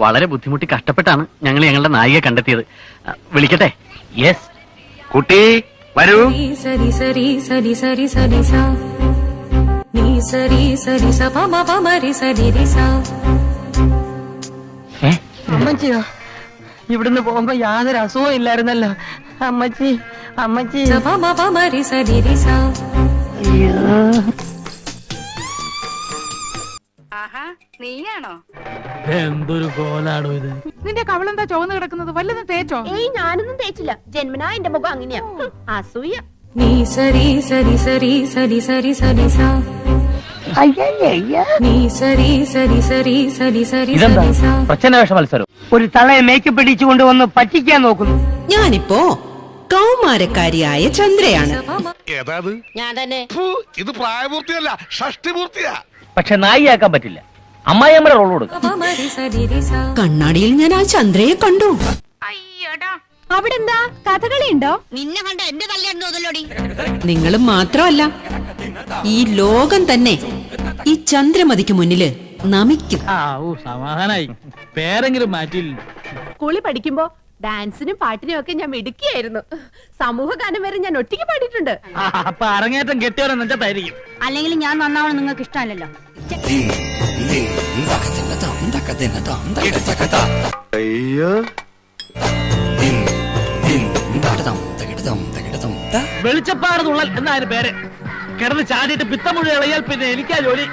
വളരെ ബുദ്ധിമുട്ടി കഷ്ടപ്പെട്ടാണ് ഞങ്ങൾ ഞങ്ങളുടെ നായിക കണ്ടെത്തിയത്. വിളിക്കട്ടെ? യെസ് കുട്ടി വരൂ. സരി സരി സരി സരി സരി സ. നീ സരി സരി സ സരി രി സ. അമ്മച്ചിയോ? ഇവിടുന്ന് പോകുമ്പോ യാതൊരു അസുഖവും ഇല്ലായിരുന്നല്ലോ. അമ്മച്ചി അമ്മച്ചി. സരി രി സ. ആഹാ നീയാണോ? എന്തൊരു കോലാടോ ഇത്. നിന്റെ കവളെന്താ ചുവന്ന് കിടക്കുന്നത്? വല്ലതും തേച്ചോ? ഏയ് ഞാനൊന്നും തേച്ചില്ല. ജന്മനാ എന്റെ മുഖം അങ്ങനെയാ. അസൂയ. നീ സരി സരി സരി സരി സരി സരി സ. നീ സരി സരി സരി സരി സരി സരി സ. പ്രച്ഛന്നവേഷ മത്സരം. ഒരു തളയെ മേക്കപ്പ് ഇടിച്ചു കൊണ്ടുവന്ന് പറ്റിക്കാൻ നോക്കുന്നു. ഞാനിപ്പോ കൗമാരക്കാരിയായ ചന്ദ്രയാണ്. ഞാൻ തന്നെ ഇത് പ്രായപൂർത്തിയല്ല ഷഷ്ടിപൂർത്തിയാ. പക്ഷെ നായിയാക്കാൻ പറ്റില്ല. അമ്മായിയമ്മയുടെ റോൾ കൊടുക്കാം. കണ്ണാടിയിൽ ഞാൻ ആ ചന്ദ്രയെ കണ്ടു. അയ്യടാ. അവിടെ എന്താ കഥകളി ഉണ്ടോ നിന്നെ കണ്ട എന്റെ കല്യാണം തോന്നലോടി നിങ്ങൾ മാത്രമല്ല ഈ ലോകം തന്നെ ഈ ചന്ദ്രമതിക്ക് മുന്നിൽ നമിക്കും. ആ ഓ സമാധാനായി. പേരെങ്കിലും മാറ്റിയില്ല? സ്കൂളിൽ പഠിക്കുമ്പോ ഡാൻസിനും പാട്ടിനും ഒക്കെ ഞാൻ മിടുക്കിയായിരുന്നു. സമൂഹ ഗാനം വരെ ഞാൻ ഒറ്റയ്ക്ക് പാടിയിട്ടുണ്ട്. അപ്പൊ അരങ്ങേറ്റം കെട്ടിയവരെ നെഞ്ചത്തായിരിക്കും അല്ലെങ്കിൽ ഞാൻ നന്നാവണം നിങ്ങൾക്ക് ഇഷ്ടമല്ലല്ലോ. അയ്യോ വെളിച്ചപ്പാട് തുള്ളൽ എന്നായിരുന്നു പേര് കിടന്ന് ചാടിയിട്ട് പിത്തം മുഴുവൻ ഇളയാൽ പിന്നെ എനിക്കാ ജോലി